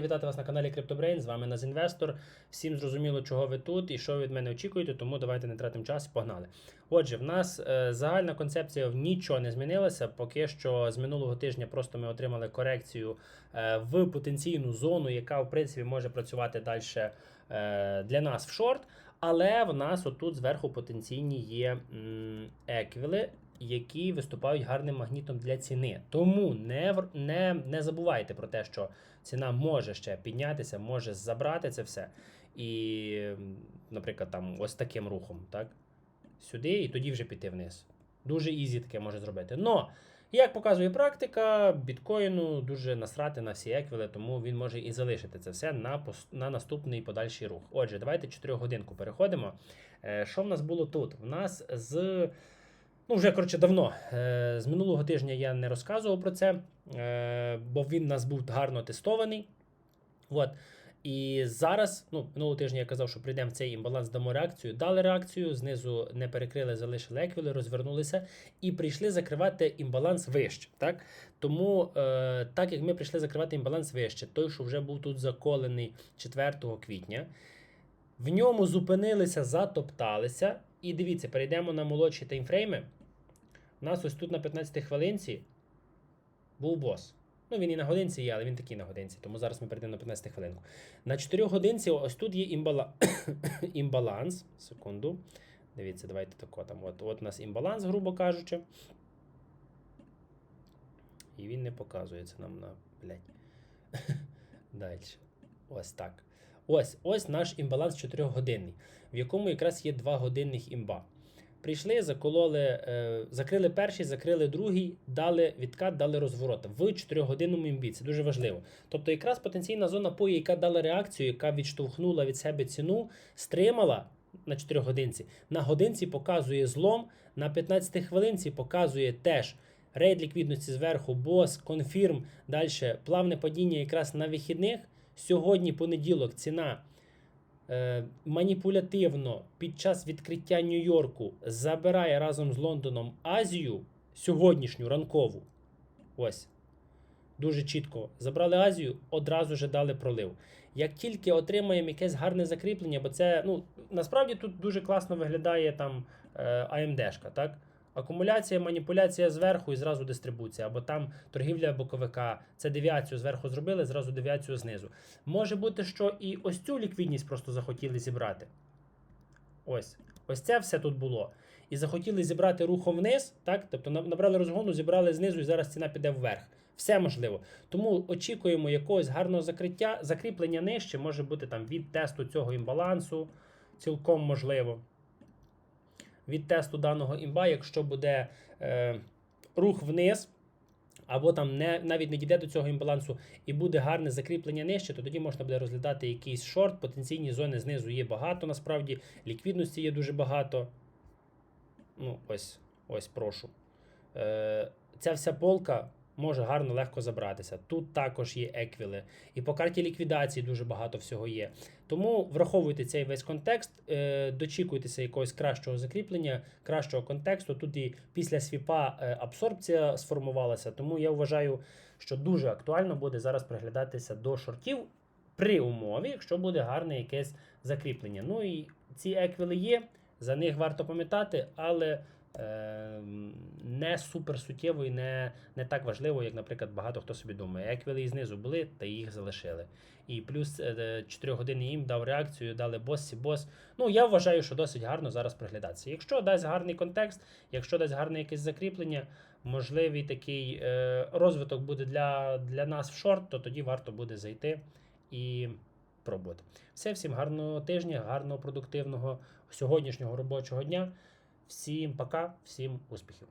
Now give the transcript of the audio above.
Вітати вас на каналі CryptoBrain, з вами Назінвестор. Всім зрозуміло, чого ви тут і що від мене очікуєте, тому давайте не тратимо час, погнали. Отже, в нас е, загальна концепція нічого не змінилася. Поки що з минулого тижня просто ми отримали корекцію е, в потенційну зону, яка в принципі може працювати далі е, для нас в шорт. Але в нас отут зверху потенційні є еквіли, які виступають гарним магнітом для ціни. Тому не, не, не забувайте про те, що ціна може ще піднятися, може забрати це все. І, наприклад, там ось таким рухом, так? Сюди і тоді вже піти вниз. Дуже ізі таке може зробити. Но, як показує практика, біткоїну дуже насрати на всі еквіли, тому він може і залишити це все на, на наступний подальший рух. Отже, давайте 4 годинку переходимо. Е, Що в нас було тут? В нас з. Ну, вже коротше давно. Е, З минулого тижня я не розказував про це, е, бо він у нас був гарно тестований. От. І зараз, ну, минулого тижня я казав, що прийдемо в цей імбаланс, дамо реакцію. Дали реакцію, знизу не перекрили, залишили еквіли, розвернулися і прийшли закривати імбаланс вище. Так? Тому, е, так як ми прийшли закривати імбаланс вище, той, що вже був тут заколений 4 квітня, в ньому зупинилися, затопталися. І дивіться, перейдемо на молодші таймфрейми. У нас ось тут на 15-й хвилинці був бос. Ну, він і на годинці є, але він такий на годинці. Тому зараз ми перейдемо на 15 хвилинку. На 4 годинці ось тут є імбала... імбаланс. Секунду. Дивіться, давайте тако там. От, от у нас імбаланс, грубо кажучи. І він не показується нам на. Блять. Далі. Ось так. Ось ось наш імбаланс 4-годинний, в якому якраз є 2 годинних імба. Прийшли, закололи, е, закрили перший, закрили другий, дали відкат, дали розворот в 4-годинному імбі. Це дуже важливо. Тобто, якраз потенційна зона пої, яка дала реакцію, яка відштовхнула від себе ціну, стримала на 4 годинці. На годинці показує злом, на 15 хвилинці показує теж рейд ліквідності зверху, бос, конфірм, далі плавне падіння якраз на вихідних. Сьогодні понеділок ціна маніпулятивно під час відкриття Нью-Йорку забирає разом з Лондоном Азію сьогоднішню ранкову. Ось. Дуже чітко забрали Азію, одразу же дали пролив. Як тільки отримаємо якесь гарне закріплення, бо це ну насправді тут дуже класно виглядає там е, AMD-шка, так? Акумуляція, маніпуляція зверху і зразу дистрибуція, або там торгівля боковика. Це девіацію зверху зробили, зразу девіацію знизу. Може бути, що і ось цю ліквідність просто захотіли зібрати. Ось. Ось це все тут було. І захотіли зібрати рухом вниз, так? Тобто набрали розгону, зібрали знизу, і зараз ціна піде вверх. Все можливо. Тому очікуємо якогось гарного закриття. Закріплення нижче може бути там від тесту цього імбалансу, цілком можливо. Від тесту даного імба, якщо буде е, рух вниз, або там не, навіть не дійде до цього імбалансу і буде гарне закріплення нижче, то тоді можна буде розглядати якийсь шорт. Потенційні зони знизу є багато, насправді, ліквідності є дуже багато. Ну, ось, ось прошу. Е, ця вся полка може гарно легко забратися. Тут також є еквіли. І по карті ліквідації дуже багато всього є. Тому враховуйте цей весь контекст, е, дочікуйтеся якогось кращого закріплення, кращого контексту. Тут і після свіпа е, абсорбція сформувалася. Тому я вважаю, що дуже актуально буде зараз приглядатися до шортів при умові, якщо буде гарне якесь закріплення. Ну і ці еквіли є, за них варто пам'ятати, але не супер суттєво і не, не так важливо, як, наприклад, багато хто собі думає. Еквіли і знизу були, та їх залишили. І плюс 4 години їм дав реакцію, дали бос, сі бос. Ну, я вважаю, що досить гарно зараз приглядатися. Якщо дасть гарний контекст, якщо дасть гарне якесь закріплення, можливий такий е, розвиток буде для, для нас в шорт, то тоді варто буде зайти і пробувати. Все, всім гарного тижня, гарного продуктивного сьогоднішнього робочого дня. Всім пока, всім успіхів!